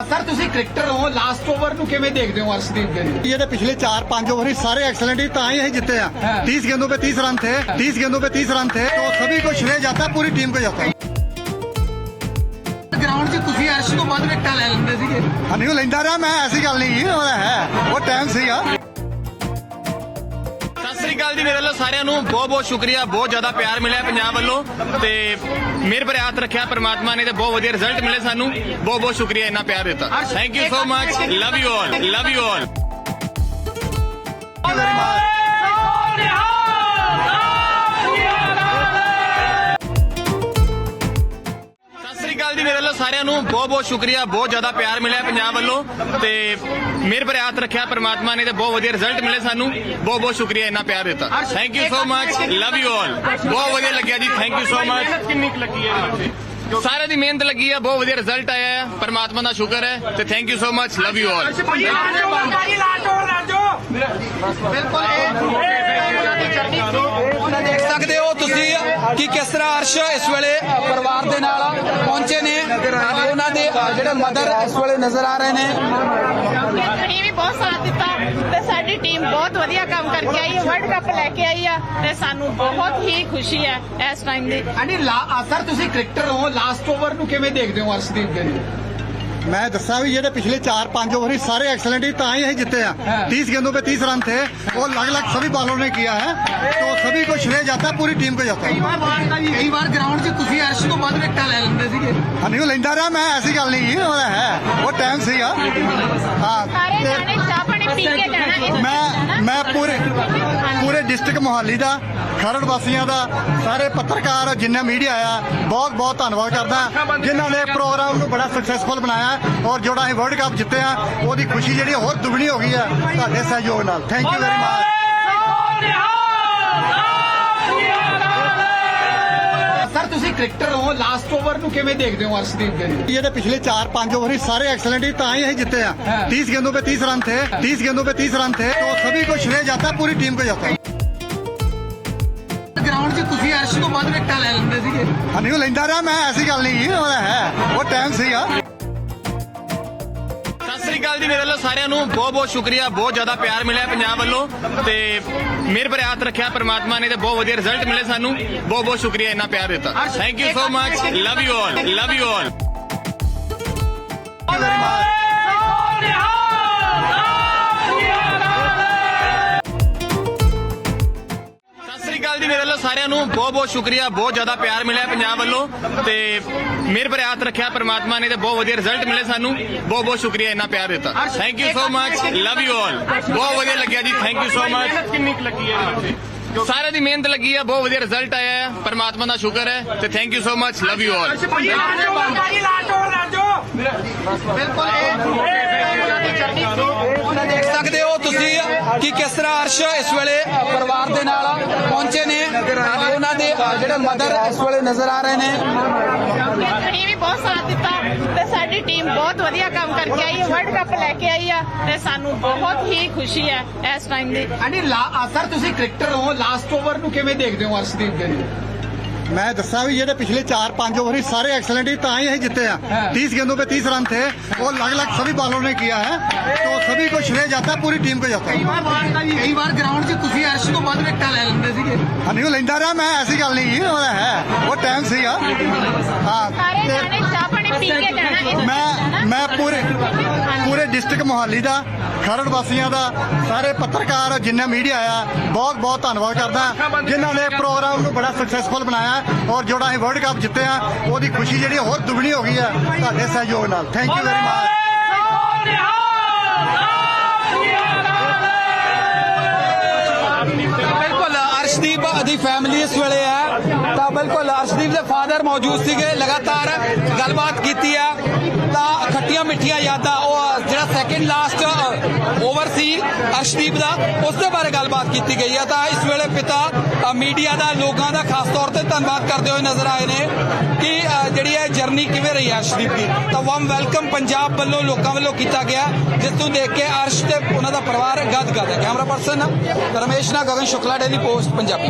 Sir ਤੁਸੀਂ cricketer ਹੋ last over ਨੂੰ ਕਿਵੇਂ ਦੇਖਦੇ ਹੋ ਅਰਸ਼ਦੀਪ ਦੇ ਲਈ ये तो पिछले चार पांच ओवर ही सारे एक्सलेंट ही ताई ही जीते हैं हाँ। तीस गेंदों पे तीस रन थे तीस गेंदों पे तीस रन थे तो सभी को श्रेय जाता है पूरी टीम को जाता है ਗਰਾਊਂਡ 'ਚ ਤੁਸੀਂ ਅਰਸ਼ ਤੋਂ ਵੱਧ ਵਿਕਟਾਂ ਲੈ ਲੈਂਦੇ ਸੀਗੇ हनी लेंदा रहा मैं ऐसी गल नहीं है वो है वो टाइम सी है ਸਤਿ ਸ੍ਰੀ ਅਕਾਲ ਜੀ, ਮੇਰੇ ਵੱਲੋਂ ਸਾਰਿਆਂ ਨੂੰ ਬਹੁਤ ਬਹੁਤ ਸ਼ੁਕਰੀਆ, ਬਹੁਤ ਜ਼ਿਆਦਾ ਪਿਆਰ ਮਿਲਿਆ ਪੰਜਾਬ ਵੱਲੋਂ ਤੇ ਮੇਰੇ ਪਰ ਹੱਥ ਰੱਖਿਆ ਪ੍ਰਮਾਤਮਾ ਨੇ ਤੇ ਬਹੁਤ ਵਧੀਆ ਰਿਜ਼ਲਟ ਮਿਲੇ ਸਾਨੂੰ। ਬਹੁਤ ਬਹੁਤ ਸ਼ੁਕਰੀਆ, ਇੰਨਾ ਪਿਆਰ ਦਿੱਤਾ। Thank you so much love you all love you all ਸਾਰਿਆਂ ਨੂੰ ਬਹੁਤ ਬਹੁਤ ਸ਼ੁਕਰੀਆ ਬਹੁਤ ਜ਼ਿਆਦਾ ਪਿਆਰ ਮਿਲਿਆ ਪੰਜਾਬ ਵੱਲੋਂ ਤੇ ਮੇਰੇ ਪਰ ਹੱਥ ਰੱਖਿਆ ਪ੍ਰਮਾਤਮਾ ਨੇ ਤੇ ਬਹੁਤ ਵਧੀਆ ਰਿਜ਼ਲਟ ਮਿਲੇ ਸਾਨੂੰ। ਬਹੁਤ ਬਹੁਤ ਸ਼ੁਕਰੀਆ ਇੰਨਾ ਪਿਆਰ ਦਿੱਤਾ। Thank you so much love you all ਬਹੁਤ ਵਧੀਆ ਲੱਗਿਆ ਜੀ। ਥੈਂਕ ਯੂ ਸੋ ਮਚ ਕਿੰਨੀ ਲੱਗੀ ਹੈ ਸਾਰਿਆਂ ਦੀ ਮਿਹਨਤ ਲੱਗੀ ਹੈ ਬਹੁਤ ਵਧੀਆ ਰਿਜ਼ਲਟ ਆਇਆ ਹੈ ਪਰਮਾਤਮਾ ਦਾ ਸ਼ੁਕਰ ਹੈ ਤੇ thank you so much love you all ਬਿਲਕੁਲ ਦੇਖ ਸਕਦੇ ਹੋ ਤੁਸੀਂ ਕਿ ਕਿਸ ਤਰ੍ਹਾਂ ਅਰਸ਼ ਇਸ ਵੇਲੇ ਪਰਿਵਾਰ ਦੇ ਨਾਲ ਪਹੁੰਚੇ ਨੇ ਤੇ ਉਹਨਾਂ ਦੇ ਜਿਹੜੇ ਮਦਰ ਇਸ ਵੇਲੇ ਨਜ਼ਰ ਆ ਰਹੇ ਨੇ। ਤੁਸੀਂ ਵੀ ਬਹੁਤ ਸਾਥ ਦਿੱਤਾ ਤੇ ਸਾਡੀ ਟੀਮ ਬਹੁਤ ਵਧੀਆ ਕੰਮ ਕਰਕੇ ਆਈ ਹੈ ਵਰਲਡ ਕੱਪ ਲੈ ਕੇ ਆਈ ਆ ਤੇ ਸਾਨੂੰ ਬਹੁਤ ਹੀ ਖੁਸ਼ੀ ਹੈ ਇਸ ਟਾਈਮ ਦੀ। ਆਂਟੀ ਸਰ ਤੁਸੀਂ ਕ੍ਰਿਕਟਰ ਹੋ ਲਾਸਟ ਓਵਰ ਨੂੰ ਕਿਵੇਂ ਦੇਖਦੇ ਹੋ ਅਰਸ਼ਦੀਪ ਦੇ ਲਈ मैं दसा भी ये तो पिछले चार पांच ओवर ही सारे एक्सलेंट ही ताई ही जीते हाँ। हैं तीस गेंदों पे तीस रन थे वो अलग अलग सभी बॉलरों ने किया है तो सभी को श्रेय जाता है पूरी टीम को जाता ਕਈ है ਵਾਰ ਕਈ ਵਾਰ ਗਰਾਊਂਡ 'ਚ ਤੁਸੀਂ ਅਰਸ਼ ਤੋਂ ਵੱਧ ਵਿਕਟਾਂ ਲੈ ਲੈਂਦੇ ਸੀਗੇ हनी लेंदा रहा मैं ऐसी गल नहीं है वो है वो टाइम सी है हाँ ਸਾਰੇ ते- ਜਾਣੇ ਚਾਹ ਪਾਣੀ ਪੀ ਕੇ ਜਾਣਾ ਇਹ ਮੈਂ ਮੈਂ ਪੂਰੇ ਪੂਰੇ ਡਿਸਟ੍ਰਿਕਟ ਮੋਹਾਲੀ ਦਾ ਖਰੜ ਵਾਸੀਆਂ ਦਾ ਸਾਰੇ ਪੱਤਰਕਾਰ ਜਿੰਨਾ ਮੀਡੀਆ ਆ ਬਹੁਤ ਬਹੁਤ ਧੰਨਵਾਦ ਕਰਦਾ ਜਿਨ੍ਹਾਂ ਨੇ ਪ੍ਰੋਗਰਾਮ ਨੂੰ ਬੜਾ ਸਕਸੈਸਫੁਲ ਬਣਾਇਆ ਔਰ ਜਿਹੜਾ ਅਸੀਂ ਵਰਲਡ ਕੱਪ ਜਿੱਤੇ ਆ ਉਹਦੀ ਖੁਸ਼ੀ ਜਿਹੜੀ ਹੋਰ ਦੁੱਗਣੀ ਹੋ ਗਈ ਹੈ ਤੁਹਾਡੇ ਸਹਿਯੋਗ ਨਾਲ thank you very much sir ਤੁਸੀਂ ਕ੍ਰਿਕਟਰ ਹੋ ਲਾਸਟ ਓਵਰ ਨੂੰ ਕਿਵੇਂ ਦੇਖਦੇ ਹੋ ਅਰਸ਼ਦੀਪ ਦੇ ਲਈ ये तो पिछले चार पांच ओवर ही सारे एक्सलेंट ही ताई ही जीते हाँ। हैं तीस गेंदों पे तीस रन थे तीस गेंदों पे तीस रन थे तो सभी को श्रेय जाता है पूरी टीम को जाता है ਗਰਾਊਂਡ 'ਚ ਤੁਸੀਂ ਅਰਸ਼ ਤੋਂ ਵੱਧ ਵਿਕਟਾਂ ਲੈ ਲੈਂਦੇ ਸੀਗੇ। ਹਨੀ ਲੈਂਦਾ ਰਹਾ ਮੈਂ ਐਸੀ ਗੱਲ ਨਹੀਂ ਹੈ ਉਹ ਹੈ ਉਹ ਟਾਈਮ ਸੀ ਆ ਸਤਿ ਸ੍ਰੀ ਅਕਾਲ ਜੀ ਮੇਰੇ ਵੱਲੋਂ ਸਾਰਿਆਂ ਨੂੰ ਬਹੁਤ ਬਹੁਤ ਸ਼ੁਕਰੀਆ ਬਹੁਤ ਜ਼ਿਆਦਾ ਪਿਆਰ ਮਿਲਿਆ ਪੰਜਾਬ ਵੱਲੋਂ ਤੇ ਮੇਰੇ ਪਰ ਹੱਥ ਰੱਖਿਆ ਪ੍ਰਮਾਤਮਾ ਨੇ ਤੇ ਬਹੁਤ ਵਧੀਆ ਰਿਜ਼ਲਟ ਮਿਲੇ ਸਾਨੂੰ। ਬਹੁਤ ਬਹੁਤ ਸ਼ੁਕਰੀਆ ਇੰਨਾ ਪਿਆਰ ਦਿੱਤਾ। Thank you so much love you all love you all ਸਾਰਿਆਂ ਨੂੰ ਬਹੁਤ ਬਹੁਤ ਸ਼ੁਕਰੀਆ, ਬਹੁਤ ਜ਼ਿਆਦਾ ਪਿਆਰ ਮਿਲਿਆ ਪੰਜਾਬ ਵੱਲੋਂ ਤੇ ਮੇਰੇ ਪਰ ਹੱਥ ਰੱਖਿਆ ਪ੍ਰਮਾਤਮਾ ਨੇ ਤੇ ਬਹੁਤ ਵਧੀਆ ਰਿਜ਼ਲਟ ਮਿਲੇ ਸਾਨੂੰ। ਬਹੁਤ ਬਹੁਤ ਸ਼ੁਕਰੀਆ ਇੰਨਾ ਪਿਆਰ ਦਿੱਤਾ। Thank you so much love you all ਬਹੁਤ ਵਧੀਆ ਲੱਗਿਆ ਜੀ। ਥੈਂਕ ਯੂ ਸੋ ਮਚ ਕਿੰਨੀ ਲੱਗੀ ਹੈ ਸਾਰਿਆਂ ਦੀ ਮਿਹਨਤ ਲੱਗੀ ਹੈ ਬਹੁਤ ਵਧੀਆ ਰਿਜ਼ਲਟ ਆਇਆ ਹੈ ਪਰਮਾਤਮਾ ਦਾ ਸ਼ੁਕਰ ਹੈ ਤੇ thank you so much love you all ਬਿਲਕੁਲ ਦੇਖ ਸਕਦੇ ਹੋ ਤੁਸੀਂ ਕਿ ਕਿਸ ਤਰ੍ਹਾਂ ਅਰਸ਼ ਇਸ ਵੇਲੇ ਪਰਿਵਾਰ ਦੇ ਨਾਲ ਪਹੁੰਚੇ ਨੇ। ਤੇ ਉਹਨਾਂ ਦੇ ਜਿਹੜੇ ਮਦਰ ਇਸ ਵੇਲੇ ਨਜ਼ਰ ਆ ਰਹੇ ਨੇ। ਤੁਸੀਂ ਵੀ ਬਹੁਤ ਸਾਥ ਦਿੱਤਾ ਤੇ ਸਾਡੀ ਟੀਮ ਬਹੁਤ ਵਧੀਆ ਕੰਮ ਕਰਕੇ ਆਈ ਹੈ ਵਰਲਡ ਕੱਪ ਲੈ ਕੇ ਆਈ ਆ ਤੇ ਸਾਨੂੰ ਬਹੁਤ ਹੀ ਖੁਸ਼ੀ ਹੈ ਇਸ ਟਾਈਮ ਦੀ। ਆਂਟੀ ਸਰ ਤੁਸੀਂ ਕ੍ਰਿਕਟਰ ਹੋ ਲਾਸਟ ਓਵਰ ਨੂੰ ਕਿਵੇਂ ਦੇਖਦੇ ਹੋ ਅਰਸ਼ਦੀਪ ਦੇ ਲਈ? मैं दसा भी ये तो पिछले चार पांच ओवर ही सारे एक्सलेंट ही ताई ही जीते हाँ। हैं तीस गेंदों पे तीस रन थे वो अलग अलग सभी बॉलरों ने किया है तो सभी को श्रेय जाता है पूरी टीम को जाता ਕਈ है ਵਾਰ ਕਈ ਵਾਰ ਗਰਾਊਂਡ 'ਚ ਤੁਸੀਂ ਅਰਸ਼ ਤੋਂ ਵੱਧ ਵਿਕਟਾਂ ਲੈ ਲੈਂਦੇ ਸੀਗੇ हनी लेंदा रहा मैं ऐसी गल नहीं है वो है वो टाइम सी है हाँ ਸਾਰੇ ते- ਜਾਣੇ ਚਾਹ ਡਿਸਟ੍ਰਿਕਟ ਮੋਹਾਲੀ ਦਾ, ਖਰੜ ਵਾਸੀਆਂ ਦਾ, ਸਾਰੇ ਪੱਤਰਕਾਰ, ਜਿੰਨਾ ਮੀਡੀਆ ਆ ਬਹੁਤ ਬਹੁਤ ਧੰਨਵਾਦ ਕਰਦਾ। ਜਿਨ੍ਹਾਂ ਨੇ ਪ੍ਰੋਗਰਾਮ ਨੂੰ ਬੜਾ ਸਕਸੈਸਫੁਲ ਬਣਾਇਆ ਔਰ ਜਿਹੜਾ ਅਸੀਂ ਵਰਲਡ ਕੱਪ ਜਿੱਤੇ ਆ, ਉਹਦੀ ਖੁਸ਼ੀ ਜਿਹੜੀ ਹੋਰ ਦੁੱਗਣੀ ਹੋ ਗਈ ਹੈ ਤੁਹਾਡੇ ਸਹਿਯੋਗ ਨਾਲ। ਥੈਂਕ ਯੂ ਵੈਰੀ ਮਚ ਬਿਲਕੁਲ, ਅਰਸ਼ਦੀਪ ਦੀ ਫੈਮਿਲੀ ਇਸ ਵੇਲੇ ਅਰਸ਼ਦੀਪ ਮੌਜੂਦ ਸੀਗੇ, ਲਗਾਤਾਰ ਗੱਲਬਾਤ ਕੀਤੀ ਹੈ ਤਾਂ ਖੱਟੀਆਂ ਮਿੱਠੀਆਂ ਯਾਦਾਂ, ਉਹ ਜਿਹੜਾ ਸੈਕਿੰਡ ਲਾਸਟ ਓਵਰ ਸੀ ਅਰਸ਼ਦੀਪ ਦਾ ਉਸ ਦੇ ਬਾਰੇ ਗੱਲਬਾਤ ਕੀਤੀ ਗਈ ਹੈ ਤਾਂ ਇਸ ਵੇਲੇ ਪਿਤਾ ਮੀਡੀਆ ਦਾ, ਲੋਕਾਂ ਦਾ ਖਾਸ ਤੌਰ ਤੇ ਧੰਨਵਾਦ ਕਰਦੇ ਹੋਏ ਨਜ਼ਰ ਆਏ ਨੇ ਕਿ ਜਿਹੜੀ ਇਹ ਜਰਨੀ ਕਿਵੇਂ ਰਹੀ ਹੈ ਅਰਸ਼ਦੀਪ ਦੀ। ਤਾਂ ਵਾਮ ਵੈਲਕਮ ਪੰਜਾਬ ਵੱਲੋਂ, ਲੋਕਾਂ ਵੱਲੋਂ ਕੀਤਾ ਗਿਆ, ਜਿਸ ਨੂੰ ਦੇਖ ਕੇ ਅਰਸ਼ ਤੇ ਉਹਨਾਂ ਦਾ ਪਰਿਵਾਰ ਗਦ ਗਦ ਹੈ। ਕੈਮਰਾ ਪਰਸਨ ਰਮੇਸ਼ ਨਾ ਗਗਨ ਸ਼ੁਕਲਾ ਡੇਲੀ ਪੋਸਟ ਪੰਜਾਬੀ।